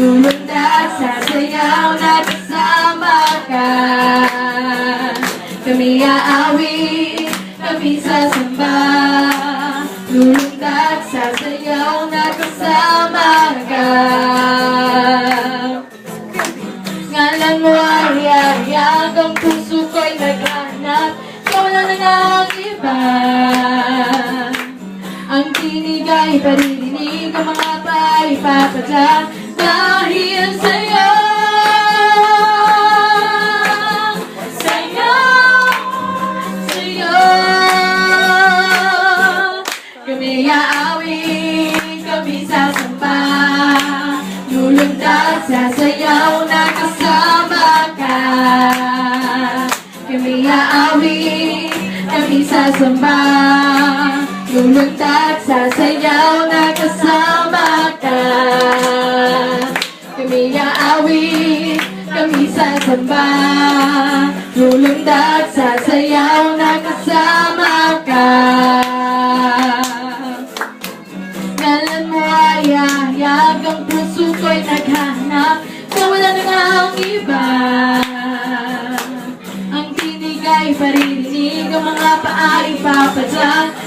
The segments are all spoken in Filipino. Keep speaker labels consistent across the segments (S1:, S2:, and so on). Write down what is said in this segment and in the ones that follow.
S1: Lulunda at sasayaw na kasama ka Kami aawi, kami sasamba. Lulunda at sasayaw na kasama ka Ngalan mo ay ayag Ang puso ang iba Ang tinig ay paririnig Ang mga pa'y papadya Sasayaw na kasama ka. Kami aawin Kami sasamba Lulundag sasayaw Sasamba Lulundag sasayaw na kasama ka. Ngalan mo ay ayag Ang puso ko'y naghanap Nawala na nga ang iba. Ang tinig ay paririnig Ang mga paa ay papadyan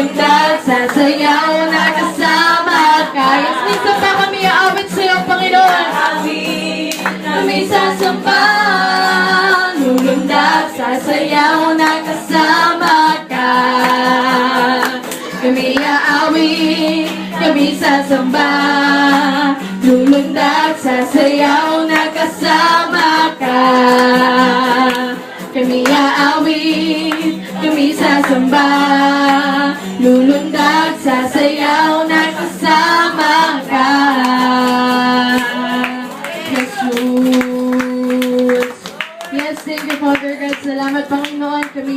S1: Lulundag Sasayaw na kasama ka Yes, minsan pa kami aawit sa'yo, Panginoon. Kami sasamba Lulundag Sasayaw na kasama ka. Kami aawit Kami sasamba. Lulundag Sasayaw na kasama ka. Kami aawit Kami sasamba Lulundag Sasayaw na kasama ka Jesus Yes, thank you, Father God. Salamat, Panginoon. Kami